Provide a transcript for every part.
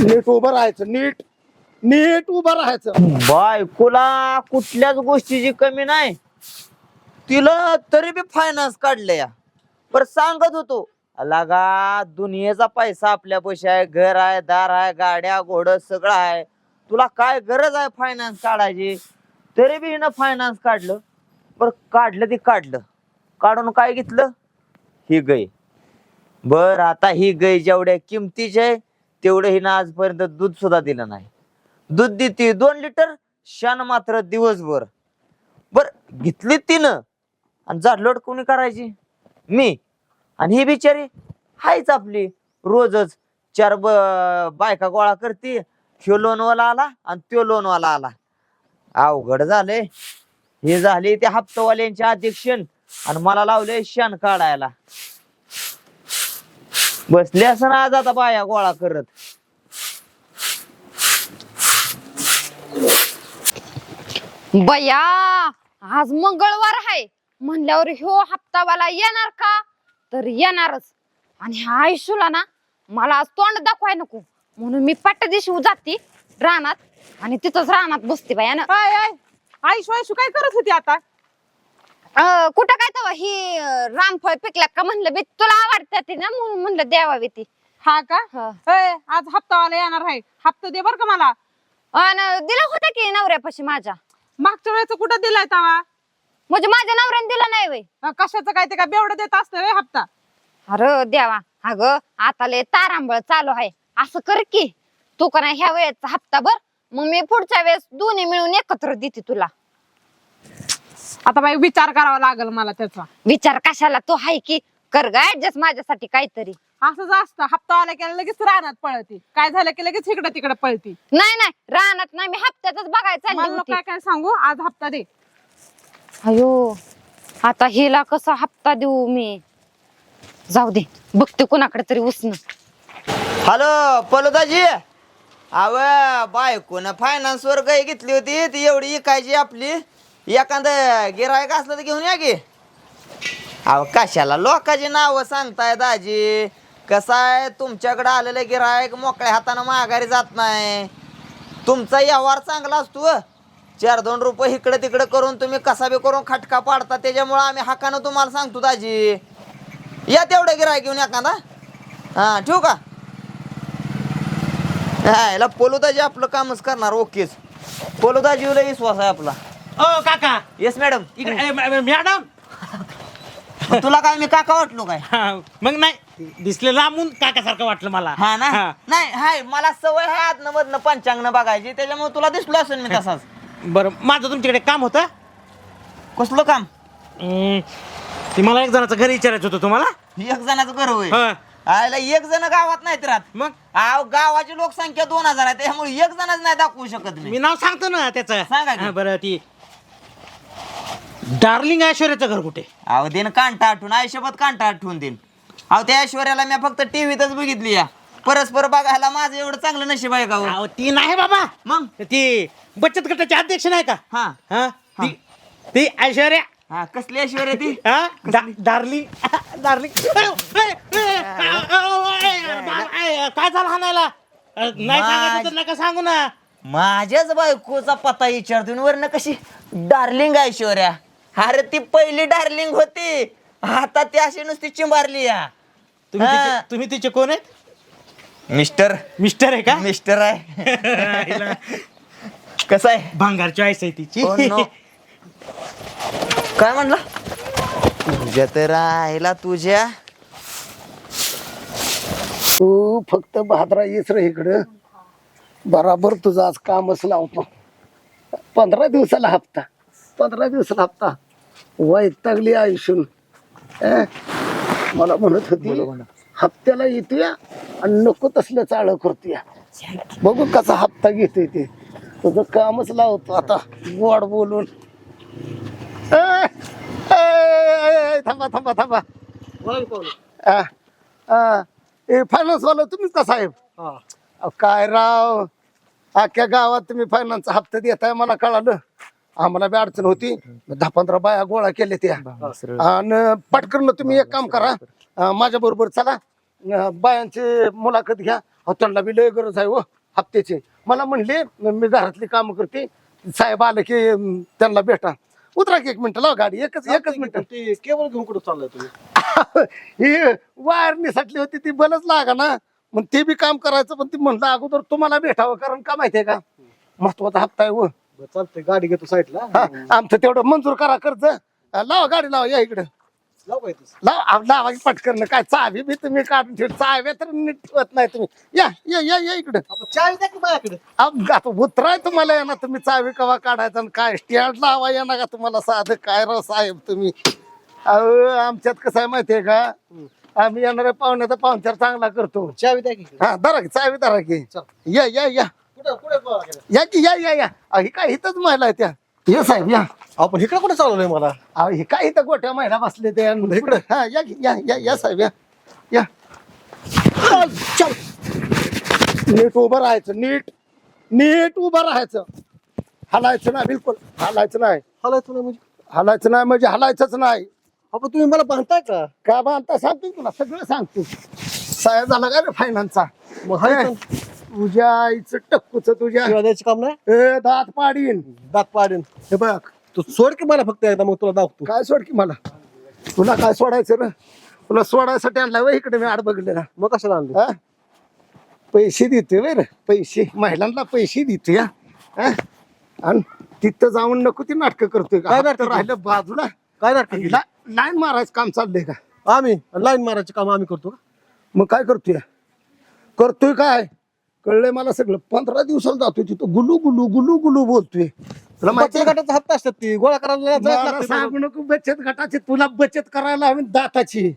नीट उभं राहायचं नीट नीट उभं राहायचं. बायकोला कुठल्याच गोष्टीची कमी नाही. तिला तरी बी फायनान्स काढले या. पर सांगत होतो. लगा दुनियेचा पैसा आपल्या पैसे आहे घर आहे दार आहे गाड्या घोड सगळं आहे. तुला काय गरज आहे फायनान्स काढायची? तरी बी हिनं फायनान्स काढलं. पर काढलं ते काढलं. काढून काय घेतलं? ही गई बर आता ही गई जेवढ्या किमतीची आहे तेवढं हिनं आजपर्यंत दूध सुद्धा दिलं नाही. दूध देते दोन लिटर शान मात्र दिवसभर. बर घेतली तिनं आणि जाडलोट कोणी करायची? मी. आणि ही बिचारी हायच आपली. रोजच चार ब बायका गोळा करते ह्यो लोनवाला आला आणि त्यो लोनवाला आला. अवघड झालंय. हे झाले ते हप्तवाल्यांचे अध्यक्ष आणि मला लावले शान काढायला. बसले असं आज आता बाया गोळा करत. बया आज मंगळवार आहे. म्हणल्यावर ह्यो हप्तावाला येणार का? तर येणारच. आणि ह्या आयुष्यूला ना मला आज तोंड दाखवाय नको. म्हणून मी पट्ट दिवशी जाते रानात आणि तिथंच रानात बसते बाया ना. आय आय. काय करत होती आता? अं, कुठं काय तेव्हा ही अं, रामफळ पिकल्या का म्हणलं बी? तुला आवडतात ती ना म्हणून म्हणलं द्यावावी ती. हा का? हा. ए, आज हप्तावाला येणार आहे. हप्ता दे बर का मला. आणि दिलं होतं की नवऱ्यापाशी माझ्या? मागच्या वेळेच कुठं दिलाय तवा? म्हणजे माझ्या नवऱ्याने दिलं नाही वय अं, कशाचं काय ते काय बेवडं देत असतं व्हय हप्ता? अरे देवा अगं आता लय तारांबळ चालू आहे. असं कर की. तू का नाही ह्या वेळेचा हप्ता भर मग मी पुढच्या वेळेस दोन्ही मिळून एकत्र देते तुला. आता बाई विचार करावा लागल मला त्याचा. विचार कशाला? तू हाय की? कर ग ऍडजस्ट माझ्यासाठी काहीतरी. असंच असतं. हप्तावाला केलं लगेच रानात पळती. काय झालं की लगेच इकडे तिकडे पळती. नाही नाही राहणार नाही मी हप्त्यातच बघायला चालली मला होती. काय काय सांगू? आज हप्ता दे. अयो आता हिला कसा हप्ता देऊ मी? जाऊ दे बघते कोणाकडे तरी उसन. हॅलो पलोदाजी अव बायकोनं फायनान्स वर गाय घेतली होती ती एवढी इकायची आपली. एखादं गिरायक असलं तर घेऊन या की. अहो कशाला लोकांची नावं सांगताय दाजी? कसं आहे? तुमच्याकडे आलेलं गिरायक मोकळ्या हातानं माघारी जात नाही. तुमचा व्यवहार चांगला असतो चार दोन रुपये इकडं तिकडं करून तुम्ही कसा बी करून खटका पाडता त्याच्यामुळं आम्ही हाकानं तुम्हाला सांगतो दाजी. या तेवढं गिरायक घेऊन एखादा. हां ठेवू का? हा याला पोलोदाजी आपलं कामच करणार ओकेच. पोलोदाजीला विश्वास आहे आपला. काका. येस मॅडम इकडे ए, म- मॅडम तुला काय मी काका वाटलो काय? हा, मग नाही दिसले लांबून काकासारखं वाटलं मला. हा ना? हा. नाही हाय मला सवय आहे आतनं मधनं पंचांगनं बघायची त्याच्यामुळे तुला दिसलो असेल मी तसाच. बरं माझं तुमच्याकडे काम होतं. कसलं काम? हम्म, ते मला एक जणाचं घर विचारायचं होतं तुम्हाला. एक जणाचं घर होय? हा. आयला एक जण गावात नाहीत राहत. मग? आव गावाची लोकसंख्या दोन हजार आहे त्यामुळे एक जणच नाही दाखवू शकत मी. मी नाव सांगतो ना त्याचं. सांगा की. हा, बरं ती डार्लिंग ऐश्वर्याचं घर कुठे अहो देन कांटा आठवून आयुष्यभर कांटा आठवून देईन अहो त्या ऐश्वर्याला मी फक्त टीव्हीतच बघितली या परस्पर बघायला माझं एवढं चांगलं नशीब आहे का हो? अहो, ती नाही बाबा मग ती बचत गटाचे अध्यक्ष नाही का हा हा ती ती ऐश्वर्या हा कसली ऐश्वर्या ती हा डा- डार्लिंग डार्लिंग काय झालं हाणायला नाही सांगायचं तर नका सांगू ना माझ्याच बायकोचा पत्ता विचारतो वरनं कशी डार्लिंग ऐश्वर्या अरे ती पहिली डार्लिंग होती. आता ती अशी नुसती चिंबारली या. तुम्ही हा. तिचे- तुम्ही तिचे कोण आहेत? मिस्टर. मिस्टर आहे का? मिस्टर आहे. कसं आहे? भांगार चॉईस आहे तिची. Oh no. काय म्हणला? तुझ्या तर राहिला तुझ्या. तू फक्त भाद्रा येस रे इकडं. बराबर तुझं आज कामच लावतो. पंधरा दिवसाला हप्ता. पंधरा दिवसाला हप्ता. वैतागली आयुष्यून? मला म्हणत होती हप्त्याला येतोय आणि नको तसलं चाळ करतोय बघू कसा हप्ता घेतोय ते. तुझं कामच लावतो आता गोड बोलून. थांबा थांबा थांबा. ए फायनान्स वाला तुम्हीच का साहेब? अहो, काय राव? अख्ख्या गावात तुम्ही फायनान्सचा हप्ता देताय मला कळालं. आम्हाला बी अडचण होती. दहा पंधरा बाया गोळा केल्या त्या. आणि पटकन तुम्ही एक काम करा. माझ्या बरोबर चला. अं, बायांची मुलाखत घ्या. अहो, त्यांना बी लय गरज आहे हो हप्त्याची. मला म्हणले मी घरातली कामं करते. साहेब आले की अं, त्यांना भेटा. उतरा की एक मिनिट लाव गाडी. एकच एकच मिनिट. ते केबल घेऊन कुठं चाललाय तुम्ही? ही वायर निसटली होती ती बलच लागा ना. मग ते बी काम करायचं पण ती म्हणलं अगोदर तुम्हाला भेटावं कारण का माहितीये का? महत्त्वाचा हप्ता आहे हो. बरं, चालतंय गाडी घेतो साईडला. हा, आमचं तेवढं मंजूर करा कर्ज. लावा गाडी लावा या इकडे. लाव काय तसं. लावा आ, लावा की पटकन काय चावी बी तुम्ही काढून ठेव चाव्या तर नीट ठेवत नाही तुम्ही. या या या या इकडे. आपण चावी द्या की माझ्याकडे? आता उतराय तुम्हाला या ना तुम्ही चावी कवा काढायचा आणि काय? स्टँड लावा या ना का तुम्हाला साधं काय राव साहेब तुम्ही? अहो आमच्यात कसं आहे माहितीये का? आम्ही येणाऱ्या पाहुण्याचा पाहुणचार चांगला करतो. चावी द्या की हा धरा की चावी धरा की. या या या? या की या या या. अहो, ही काय इथंच महिला आहे त्या. ये साहेब या. आपण इकडे कुठे चालवलंय मला? अहो ही काय इथं गोट्या महिला बसले ते इकडं हा या की, या या या साहेब या. या. चल नीट उभं राहायचं नीट. नीट उभं राहायचं. हलायचं नाही बिलकुल. हलायचं नाही. हलाय तुला म्हणजे? हलायचं नाही म्हणजे हलायचंच नाही. आपण तुम्ही मला बांधताय का? का बांधता सांगतो तुला सगळं सांगतो साहेब झाला का रे फायनान्सचा मग हाय हे, तुझ्या आईचं टक्कूच तुझ्या शिवाय द्यायचं काम नाही? ए दात पाडीन. दात पाडेन. हे बघ. तू सोड की मला फक्त एकदा मग तुला दाखवतो. काय सोड की मला? तुला काय सोडायचं रे? तुला सोडायसाठी आणला वय इकडे मी आड बघलेला मग कशाला आणलं? हा? पैसे देते वे रे. पैसे. महिलांना पैसे देते हा? हा? आणि तिथं जाऊन नको ती नाटक करतोय का? काय नाटकं? राहिलं बाजूला. काय नाटक? केली? लाईन मारायचं काम चाललंय का? आम्ही. लाईन मारायचे काम आम्ही करतो का? मग काय करतोय? करतोय काय? कळलंय मला सगळं. पंधरा दिवसाला जातोय तिथं. गुलू गुलू गुलू गुलू बोलतोय. तुला माहिती बचत गटाचा हप्ता असतात ती. गोळा करायला जायला मला लागतंय सांगू नको बचत गटाची. तुला बचत करायला हवी दाताची.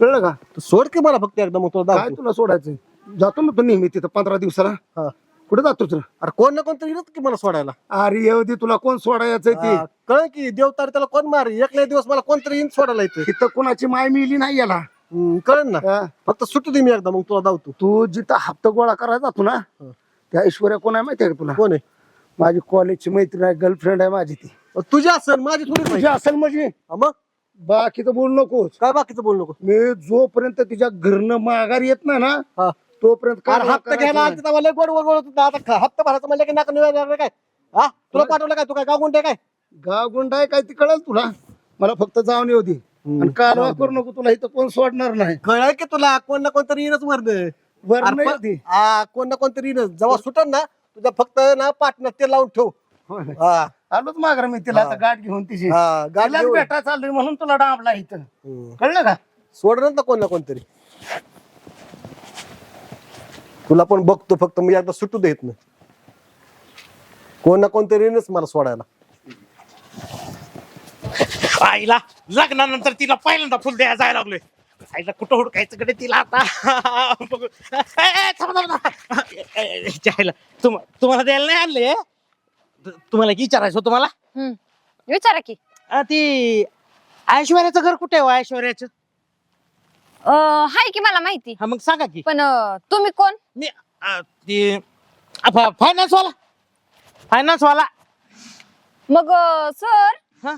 कळलं का? तू सोड की मला फक्त एकदा मग तुला काय दाखवतो. तुला सोडायचं जातो ना तू नेहमी तिथं पंधरा दिवसाला. हा. कुठे जातो तुला? अरे कोण ना कोण तरी की मला सोडायला. अरे येऊ दे तुला कोण सोडायचं ते? कळ की देवतार त्याला कोण मार एक नाही दिवस मला कोणतरी येईन सोडायला येतं तिथं कोणाची माय मिली नाही याला. कळेल ना. हा. फक्त सुटू दे मी एकदा मग तुला धावतो. तू जिथं हप्ता गोळा करायला जातो ना त्या ऐश्वर्या कोण आहे माहिती आहे का तुला? कोण आहे? माझी कॉलेजची मैत्रीण आहे गर्लफ्रेंड आहे माझी ती. तुझी असेल माझी थोडी तुझी. असेल म्हणजे? हा, मग? बाकीचं बोलू नकोस. काय बाकीचं बोल नको? मी जोपर्यंत तिच्या घरनं माघार येत नाही ना हा. तोपर्यंत अरे कारवा हप्ता करायची घ्यायला नाही. आलती तेव्हा लय गोड गोड गोड होतं. आता ख- हप्ता भरायचा म्हणलं की नाका काय? हा? तुला पाठवलं काय? तू काय गाव गुंडे काय? गाव गुंड आहे काय ती कळेल तुला? मला फक्त जाऊन येऊ दे. आणि कालवा करू नको तुला इथं कोण सोडणार नाही. कळलं की तुला कोण ना कोणतरी वरनं येऊ दे. हा कोण ना कोणतरी येईनच जेव्हा सुटन ना तुझ्या फक्त ना पाटणं ते लावून ठेव. होय. हा. आलोच माघार मी तिला. आता गाठ घेऊन तिची. हा, गाठ तिलाच घेऊन. भेटा चाललोय म्हणून तुला डांबला इथं. हम्म. कळलं का? सोडणार ना कोण ना कोणतरी. तुला पण बघतो फक्त मी एकदा सुटू देत ना कोण ना कोणतरी येईनच मला सोडायला. आईला लग्नानंतर तिला पहिल्यांदा फुल द्यायला जायला लागलोय. आईला कुठं हुडकायचं कडे तिला आता? बघू. जायला. तुम- तुम्हाला द्यायला नाही आणले? तुम्हाला एक विचारायचं होतं हम्म. विचारा की. अ, ती ऐश्वर्याचं घर कुठे आहे हो, ऐश्वर्याचं? अं, हाय की मला माहिती. हा मग सांगा की. पण अं, तुम्ही कोण? मी अ, ती फायनान्स वाला. फायनान्स वाला. मग सर? हा?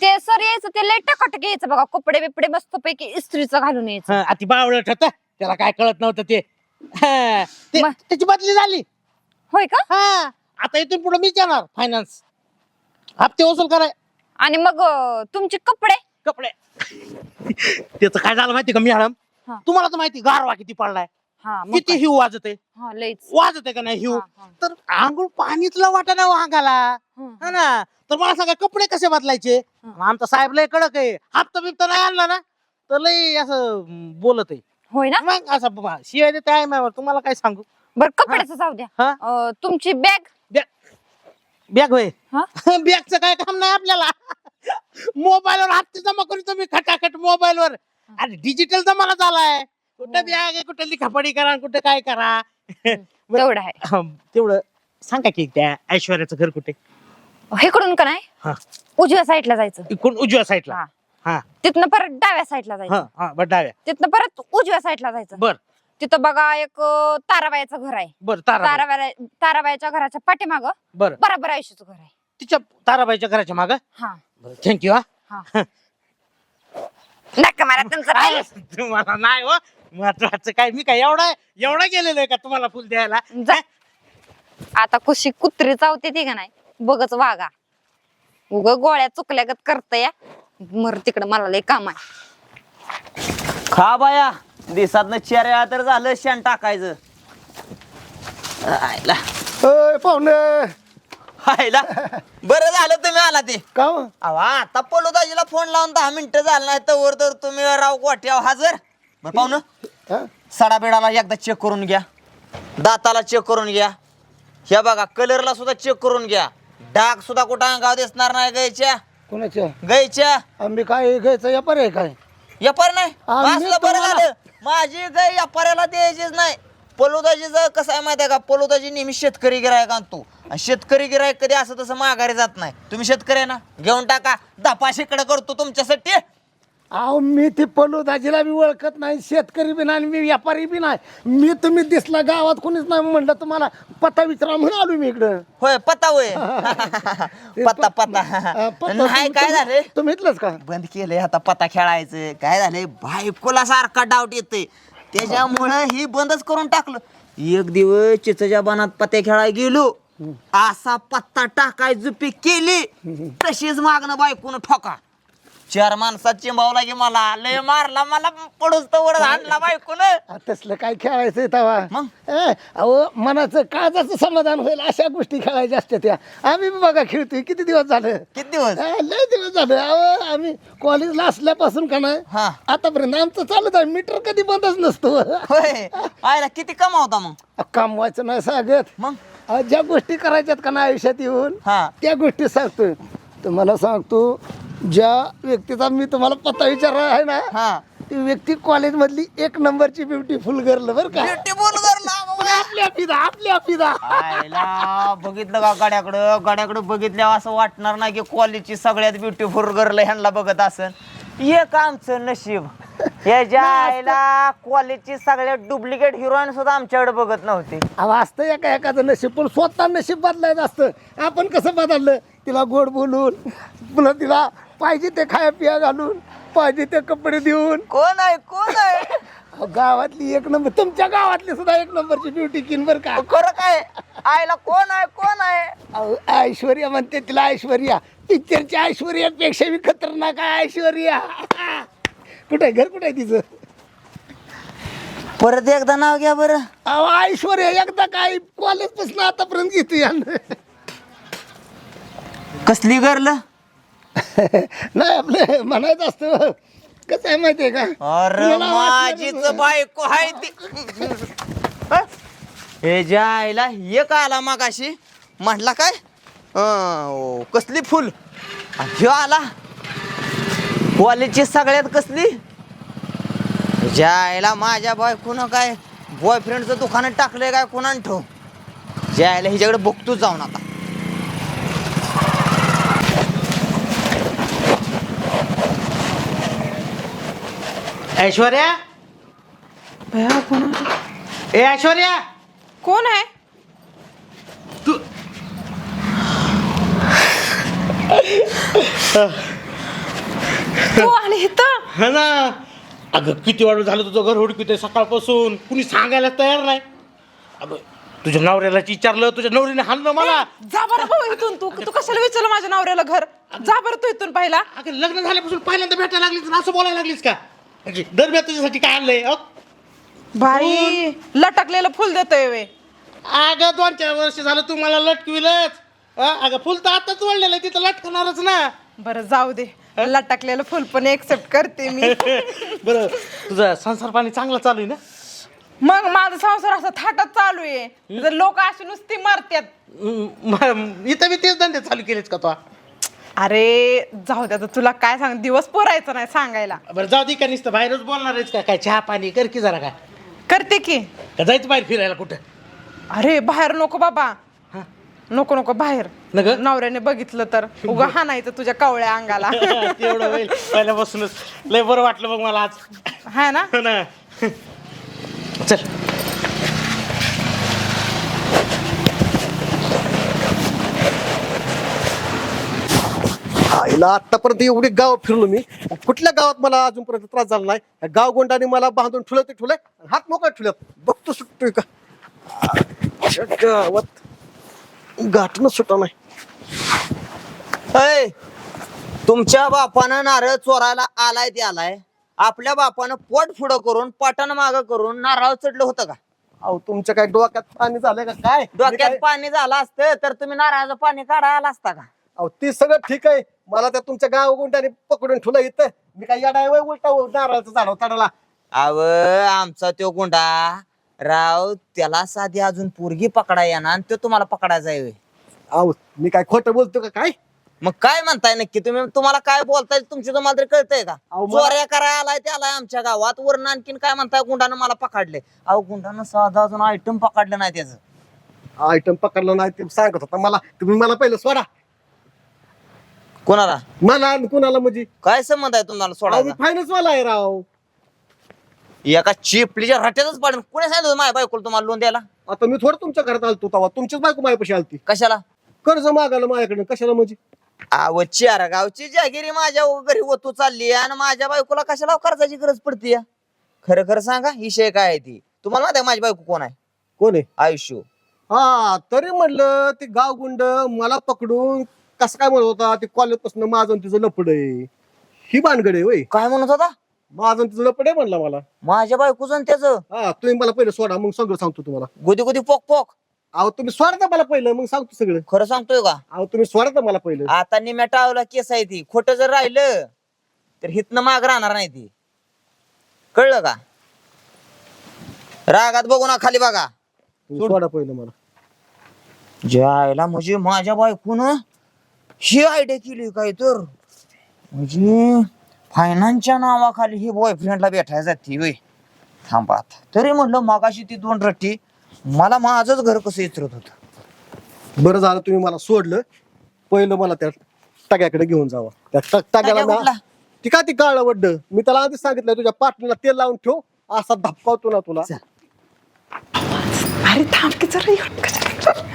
ते सर यायचं ते लय टकाटक यायचं बघा. कपडे बिपडे मस्त पैकी इस्त्रीचं घालून यायचं. हा, अति बावळट होत. त्याला काय कळत नव्हतं ते. हा, ते- मग? त्याची बदली झाली. होय का? हा आता इथून पुढे मीच येणार फायनान्स हप्ते वसूल कराय आणि मग अं, तुमचे कपडे? कपडे. त्याचं काय झालं माहिती का मॅडम? हा. तुम्हाला तर माहिती गारवा किती पडलाय. हा मग किती काय? हिव वाजत? आहे हा लईच. वाजत आहे का नाही हिव? हा, हा. तर आंघोळ पाणीतला वाटा नाही वांगाला हं. हा. ना? तर मला सांगा कपडे कसे बदलायचे? हा. आमचा साहेब लय कडक आहे. हप्ता बिप्ता नाही आणला ना? तर लय असं बोलत आहे. होय ना? मग असं बाबा, शिवाय देते आहे माझ्यावर. तुम्हाला काय सांगू? बर कपड्याचं जाऊ द्या. हा. अं, तुमची बॅग? बॅग होय. हा? बॅगचं काय काम नाही आपल्याला. मोबाईलवर हप्ते जमा करू तुम्ही खटाखट मोबाईलवर. अरे डिजिटल जमाना झालाय. कुठं बॅग कुठं लिखापडी करा कुठं काय करा? तेवढं आहे. तेवढं सांगा की त्या ऐश्वर्याचं घर कुठे? इकडून का नाही. उजव्या साईडला जायचं. इकडून उजव्या साईडला हा. हा. तिथनं परत डाव्या साईडला जायचं. हा बर डाव्या. तिथनं परत उजव्या साईडला जायचं. बर. तिथं बघा एक अं, ताराबाईचं घर आहे. बर तारा ताराबाई ताराबाईच्या घराच्या पाठीमाग बर. बराबर आयुष्याचं घर आहे. तिच्या ताराबाईच्या घराच्या माग? हा. थँक्यू हा. नक्का मला तुमचं तुम्हाला नाही हो. महत्वाचं काय? मी काय एवढा एवढा गेलेलो आहे का तुम्हाला फुल द्यायला? जा. आता कशी कुत्री चावते ती का नाही? बघच वागा उग गोळ्या चुकल्यागत करतया. मर तिकडं मला लय काम आहे. खा बाया. दिसात चार वेळा तर झालं शेण टाकायचं. आयला. अय पाहुणे. आयला. बरं झालं तुम्ही आला ते. का हो? अहो आता पोलोदाजीला फोन लावून दहा मिनिटं झालं नाही तर तर तुम्ही राव गोट्याव हजर. बरं पाहुणं हा? सडा बिडाला एकदा चेक करून घ्या. दाताला चेक करून घ्या. हे बघा कलरला सुद्धा चेक करून घ्या. डाग सुद्धा कुठं अंगावर दिसणार नाही गायच्या कोणाच्या? गायच्या आम्ही काय घ्यायचं व्यापार आहे काय? व्यापार नाही. आम्ही बरं तुम्हाला- झालं. माझी गाय व्यापाऱ्याला द्यायचीच नाही. पलोदाजीचं कसं आहे माहिती आहे का? पलोदाजी नेहमी शेतकरी गिरायक आणतो. आणि शेतकरी गिरायक कधी असं तसं माघारी जात नाही. तुम्ही शेतकरी आहे ना? घेऊन टाका. दहा शेकडे करतो तुमच्यासाठी. अहो मी ती पल्लू दाजीला बी ओळखत नाही शेतकरी बी नाही आणि मी व्यापारी बी नाही. मी तुम्ही दिसला गावात कोणीच नाही म्हणलं तुम्हाला पत्ता विचारा म्हणून आलो मी इकडं. होय पत्ता होय. पत्ता पत्ता अं, पत्ता नाही तुम्ही- काय झालंय तुम्ही इथलंच का? बंद केलंय आता पत्ता खेळायचं. काय झालंय? बायकोला सारखा डाऊट येतोय. त्याच्यामुळं ही बंदच करून टाकलं. एक दिवस चिचच्या बनात पत्ते खेळायला गेलो. असा पत्ता टाकाय जुपी केली. तशीच मागणं बायकोनं ठोका. चार माणसात चिंबावला की मला. लय मारला मला पडूच तर आणला बायकोनं. आ, तसलं काय खेळायचं तवा? मग? ए, अहो मनाचं काळजाचं समाधान होईल अशा गोष्टी खेळायच्या असत्या त्या. आम्ही बी बघा खेळतोय. किती दिवस झालं? किती दिवस? ए, लय दिवस झालं. अहो आम्ही कॉलेजला असल्यापासून का नाही हा. आतापर्यंत आमचं चालत आहे मीटर कधी बंदच नसतो. होय. आयला किती कमावता मग? कमवायचं नाही सांगत. मग? अहो, ज्या गोष्टी करायच्यात का नाही आयुष्यात येऊन हा. त्या गोष्टी सांगतोय. तुम्हाला सांगतो ज्या व्यक्तीचा मी तुम्हाला पत्ता विचारला आहे ना हा. ती व्यक्ती कॉलेज मधली एक नंबरची ब्युटीफुल गर्ल बर का. ब्युटीफुल पण आपल्या पिदा आपल्या पिदा. आयला बघितलं का गाड्याकडं? गाड्याकडं बघितल्यावर असं वाटणार नाही की कॉलेजची सगळ्यात ब्युटिफुल गर्ल ह्यांना बघत असन एक आमचं नशीब. याच्या आईला कॉलेजची सगळ्यात डुप्लिकेट हिरोईन सुद्धा आमच्याकडे बघत नव्हती. अहो असतं एका एखादं नशीब पण स्वतः नशीब बदलायचं असतं. आपण कसं बदललं? तिला गोड बोलून पुन्हा तिला पाहिजे ते खाया पिया घालून पाहिजे ते कपडे देऊन. कोण आहे कोण आहे? अहो, गावातली एक नंबर तुमच्या गावातली सुद्धा एक नंबरची ब्युटी किन बर का? खरं काय? आईला कोण आहे कोण आहे? अहो, ऐश्वर्या म्हणते तिला ऐश्वर्या पिक्चरच्या ऐश्वर्यापेक्षा बी खतरनाक आहे ऐश्वर्या. कुठे आहे घर कुठे आहे तिचं? परत एकदा नाव घ्या बरं. अहो ऐश्वर्या एकदा काय कॉलेजपासून आतापर्यंत घेतो यानं. कसली गर्ल? नाही आपलं म्हणायचं असतं कसं आहे माहितीये का? अरे माझीच वाटलं बायको आहे ती. हे? ज्या आईला एक आला मागाशी? म्हटला काय? अं, कसली फुल? आणि ह्यो आला. कॉलेजची सगळ्यात कसली? ज्या आईला माझ्या बायकोनं काय बॉयफ्रेंडचं दुकानात टाकलंय काय कोणान ठेव ज्या आईला हिच्याकडे बघतो जाऊन आता. ऐश्वर्या? भया कोण ए ऐश्वर्या? कोण आहे? तू तू आणि इथं? हा ना. अगं किती वाढ झालं तुझं घर हुडकितोय सकाळपासून. कुणी सांगायला तयार नाही. अगं तुझ्या नवऱ्याला विचारलं तुझ्या नवरीने हाणलं मला. जा बरं भाऊ इथून तू. तू कशाला विचारलं माझ्या नवऱ्याला घर? जा बरं तू इथून पहिला अगं लग्न झाल्यापासून पहिल्यांदा भेटायला लागलीस आणि असं बोलायला लागलीस का? दर मी तुझ्यासाठी काय आणलंय बाई लटकलेलं फुल देतोय वे. अगं दोन चार वर्ष झालं तू मला लटकविलच. अं, अगं फुल तर आताच वाढलेलं आहे तिथं लटकणारच ना. बरं जाऊ दे. लटकलेलं फुल पण एक्सेप्ट करते मी. बरं तुझा संसार पाणी चांगला चालू आहे ना? मग माझा संसार असं थाटात चालू आहे. जर लोक अशी नुसती मरतात म- म- इथं मी तेच धंदे चालू केलेच का तो? अरे जाऊ दे आता तुला काय सांग दिवस पुरायचं नाही सांगायला. बरं जाऊ दे का नुसतं बाहेरच बोलणार आहेस का? काय चहा पाणी कर की जरा काय करते की. का जायचं बाहेर फिरायला कुठं? अरे बाहेर नको बाबा. नको नको बाहेर. नग? नवऱ्याने बघितलं तर. उगा हाणायचं तुझ्या कवळ्या अंगाला. तेवढं होईल. पहिल्यापासूनच लय बरं वाटलं बघ मला आज. ना? हो ना. चल. तिला आतापर्यंत एवढी गाव फिरलो मी. कुठल्या गावात मला अजूनपर्यंत त्रास झाला नाही? गाव गोंडाने मला बांधून ठुलं ते आणि हात मोकळा ठुल्यात बघतो सुटतोय का? गावात गाठणं सुटा नाही. तुमच्या बापानं नारळ चोरायला आलाय ते आलाय. आपल्या बापानं पोट पुढं करून पाटानं माग करून नारळ चढलं होतं का? अहो तुमच्या काय डोक्यात पाणी झालंय का काय? डोक्यात काय- पाणी झालं असतं तर तुम्ही नारळाचं पाणी काढायला असता का? अहो ते सगळं ठीक आहे. मला त्या तुमच्या गाव गोंडाने पकडून ठुलं इथं. मी काय याडा आहे वय उलटा नारळाचं झाड चढाला अव आमचा तो गुंडा. राव त्याला साधी अजून पोरगी पकडा येणार आणि तो तुम्हाला पकडायचा आहे होय. अहो मी काय खोटं बोलतो का काय? मग काय म्हणताय नक्की तुम्ही? तुम्हाला काय बोलताय तुमची तुम्हाला तरी कळतंय का? अहो, मला- चोऱ्या करायला आलाय ते आलाय आमच्या गावात. वरून आणखीन काय म्हणताय गुंडानं मला पकडले? अहो गुंडानं साधा अजून आयटम पकडलं नाही त्याचं. आयटम पकडलं नाही ते सांगत होता मला. तुम्ही मला पहिलं सोडा. कोणाला? मला आणि कुणाला म्हणजे? काय संबंध आहे तुम्हाला सोडायचा? फायनच मला आहे राव. एका चिपलीच्या रट्यातच पडेल कोणी सांगितलं माझ्या बायकोला तुम्हाला लोन द्यायला? आता मी थोडं तुमच्या घरात आलतो तेव्हा. तुमचीच बायको माझ्यापाशी आलती. कशाला? कर्ज मागायला माझ्याकडे कशाला म्हणजे? अहो चार गावची जागिरी माझ्या घरी ओतू चालली आणि माझ्या बायकोला कशाला कर्जाची गरज पडते खरं खरं सांगा विषय काय आहे ती? तुम्हाला माहिती आहे माझी बायको कोण आहे? कोण आहे? आयुष्य. हा तरी म्हणलं ते गाव गुंड मला पकडून कसं काय म्हणत होता? ते कॉलेजपासून माझं आणि तिचं लपड आहे. ही भानगड आहे वय काय म्हणत होता? माझं आणि तिचं लपड आहे म्हणला मला. माझ्या बायकोचं त्याचं? हा तुम्ही मला पहिलं सोडा मग सगळं सांगतो तुम्हाला. गुदी गुदी पोक पोक. अहो तुम्ही सोडा तर मला पहिलं मग सांगतो सगळं. खरं सांगतोय का? अहो तुम्ही सोडा तर मला पहिलं. आता निम्या टावला केस आहे ती. खोटं जर राहिलं तर हितनं माग राहणार नाही ती. कळलं का? रागात बघू ना खाली बघा. तुम्ही सोडा पहिलं मला. जायला म्हणजे माझ्या बायकोन ही आयडिया केली काय तर? म्हणजे फायनान्सच्या नावाखाली ही बॉयफ्रेंडला भेटायला जाते होय. थांबा आता. तरी म्हणलं मागाशी ती दोन रट्टी मला माझंच घर कसं इचरत होत? बरं झालं तुम्ही मला सोडलं. पहिलं मला त्या टाक्याकडे घेऊन जावा. त्या टा- टाक्याला टाक्या कुठला? ना ती का ती काळ वड्ड? मी त्याला आधीच सांगितलं तुझ्या पाटणीला तेल लावून ठेव असा धपकावतो ना तुला. अरे थांब की जरा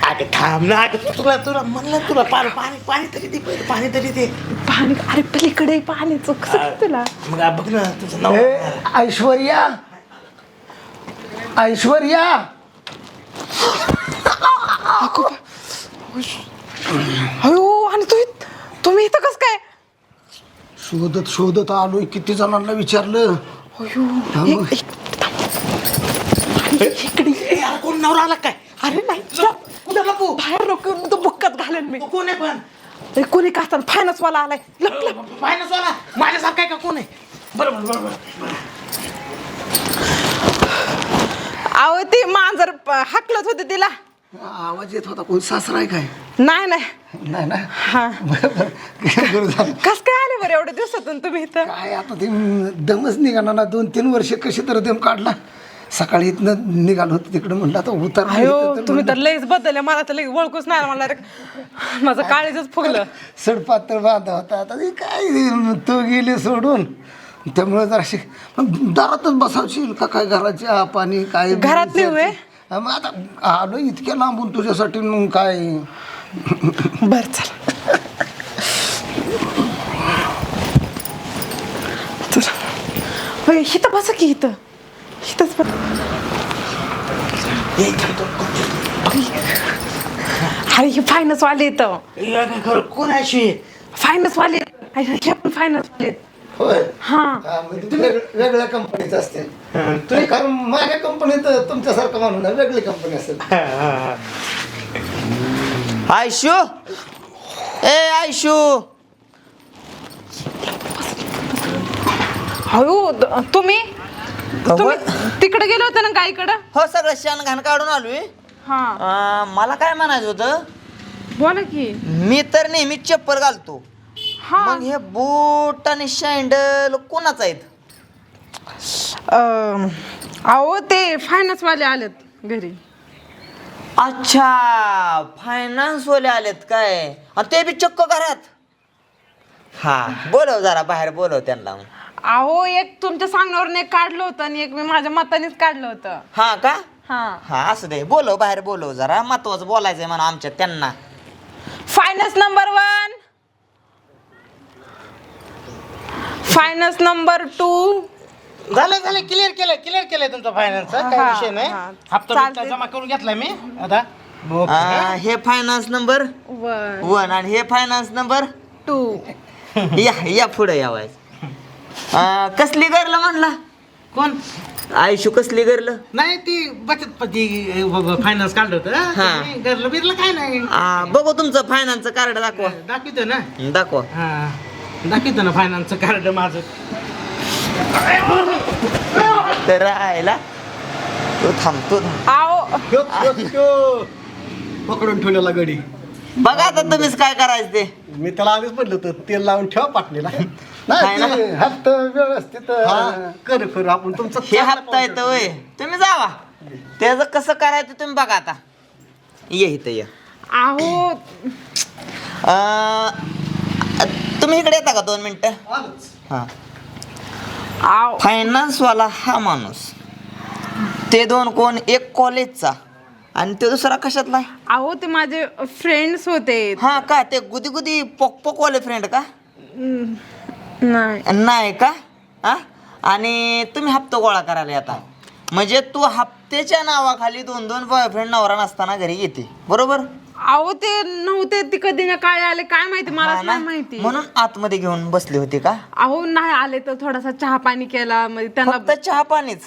अगं थांब ना अगं तुला तुला म्हणलं तुला पाणी पाणी पाणी तरी दे पहिलं, पाणी तरी दे. पाणी अरे पलीकडे पाणीचं कसं काय तुला. मग आ, बघ ना तुझं नाव. ए, ऐश्वर्या. ऐश्वर्या. अयो आणि तू तुम्ही इथं कस काय? शोधत शोधत आलोय किती जणांना विचारलं. अयो हा. इकडे. ए, अरे कोण नवरा आला काय? अरे नाही लपू बाहेर नको तो बुक्कात घालेन मी. कोण आहे पण? ए, कोणी का असताना फायनान्स वाला आलाय. लप लप. फायनान्स वाला? माझ्यासारखा आहे का कोण आहे? बरोबर बरोबर अहो ते मांजर प- हाकलत होते तिला. आवाज येत होता कोण सासरा आहे काय? नाही नाही. नाही ना हा. बरं बरं. बरं झालं कस काय आले बरं एवढ्या दिवसातून तुम्ही इथं? काय आता ते दमच निघाला ना. दोन तीन वर्ष कशी तर दम काढला. सकाळी इथनं निघालो होतो तिकडे म्हणलं आता उतर अयो तुम्ही तर लईच बदलले मला तर लई ओळखूच नाही मला रे- माझं काळीच फुगलं. सडपातळ बांधा होता आता ते काय तू गेली सोडून? त्यामुळे जराशी दारातच बसावशील का काय घराच्या पाणी काय घरात नाही होय? हा, मग आता आलो इतक्या लांबून तुझ्यासाठी मग काय? बर चला. चला. होय, इथं बसा की इथं. इथंच बस अरे हे फायनान्स वाले येतं कोण अशी? फायनान्स वाले हे पण फायनान्स वाले. होय हा हा, म्हणजे ते वेग- वेगळ्या कंपनीचं असते तुम्ही कारण माझ्या कंपनीत तुमच्यासारखं म्हणून नाही, वेगळी कंपनी असेल आयशू ए आयशू अयो द- तुम्ही तुम्ही तिकडे गेले होते ना गाईकडं? हो सगळं शान घाण काढून आलोय. हा. अं, मला काय म्हणायचं होतं? बोला की. मी तर नेहमी चप्पल घालतो. हा. मग हे बूट आणि सँडल कोणाच आहेत? अं, अहो ते फायनान्स वाले आलेत घरी. अच्छा फायनान्स वाले आलेत काय? आणि ते बी चक्क घरात. हा बोलव जरा बाहेर बोलव त्यांना. अहो एक तुमच्या सांगण्यावरून एक काढलं होतं आणि एक मी माझ्या मतानेच काढलं होतं. हा का? हा. हा असू दे. बोलव बाहेर बोलव जरा. महत्वाचं बोलायचंय म्हणा आमच्या त्यांना. Finance number one finance number two झालं झालं. क्लिअर केलं क्लिअर केलंय तुमचा फायनान्स काय हा, विषय नाही. हा. हप्ता चालतंय. जमा करून घेतलाय मी. आता. आ, हे फायनान्स नंबर वन वन आणि हे फायनान्स नंबर टू या या पुढे या कसली गरलं म्हणला? कोण? आयुष्य कसली गरलं? नाही ती बचत पती फायनान्स काढलं होतं. हा. घरलं बिरलं काय नाही. आ, बघू तुमचं फायनान्सचं कार्ड दाखवा. दाखवतो ना. दाखवा. हा दाखवतो ना फायनान्सचं कार्ड माझं. तर राहायला. तू थांब तू थांब आओ. ह्यो, ह्यो, ह्यो. पकडून ठेवलेला गडी. बघा आता तुम्हीच काय करायचं ते. मी त्याला आधीच म्हटलं होतं तेल लावून ठेवा पाटणीला. काय ना? ते हप्ता व्यवस्थित हा कर कर आपण तुमचं हे चांगलं हप्ता येतं वय तुम्ही जावा. त्याचं कसं करायचं तुम्ही बघा आता. ये इथं ये. आहो. अं, तुम्ही इकडे येता का दोन मिनिटं. आलंच. हा. आव फायनान्सवाला हा माणूस. ते दोन कोण एक कॉलेजचा आणि तो दुसरा कशातला? आहे? आहो ते माझे फ्रेंड्स होते. हा का? ते गुदी गुदी पोक पोक वाले फ्रेंड का नाही. नाही का? हा आणि तुम्ही हप्ता गोळा करायला आता म्हणजे तू हप्त्याच्या नावाखाली दोन दोन बॉयफ्रेंड नवरा नसताना घरी येते. बरोबर? आहो ते नव्हते ते कधी ना काय आले काय माहिती हा मला ना? नाही माहिती. म्हणून आतमध्ये घेऊन बसली होती का? अहो नाही आले तर थोडासा चहा पाणी केला म्हणजे त्यांना फक्त चहा पाणीच.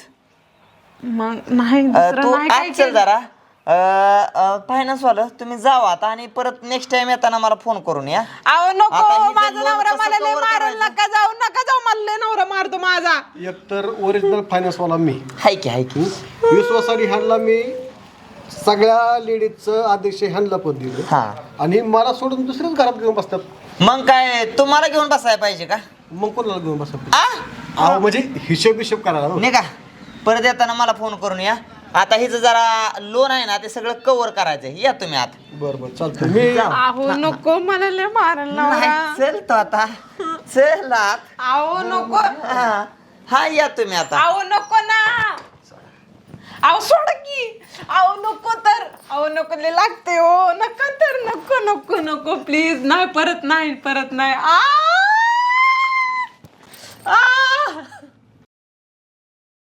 मग नाही अं, दुसरं तू नाही काय आज चल केलं. जरा. फायनान्स वालं तुम्ही जावा आता आणि परत नेक्स्ट टाइम येताना मला फोन करून या. अहो आता नको ही माझा नवरा लोन मला लय cover मारल करायचं? नका जाऊ नका जाऊ मला लय नवरा मारतो माझा. एकतर ओरिजिनल फायनान्सवाला मी. हाय की हाय की. विश्वासाने ह्यांना मी सगळ्या लेडीजचं अध्यक्ष ह्यांना पद दिलं. हा. आणि मला सोडून दुसऱ्याच घरात घेऊन बसतात. मग काय तुम्हाला घेऊन बसायला पाहिजे का? मग कोणाला घेऊन बसतात आ? अहो म्हणजे हिशोब हिशोब करायला हो. निघा. परत येताना मला फोन करून या. आता हिचं जरा लोन आहे ना ते सगळं कव्हर करायचं या तुम्ही आता. बरोबर चल तुम्ही अहो नको मला मारायला चल तो आता. चल आहो अहो नको. हा. हा या तुम्ही आता. अहो नको ना. अहो सोड की. अहो नको तर. अहो नको ले लागते हो. नको तर नको नको नको प्लीज नाही परत नाही परत नाही. आ! आ!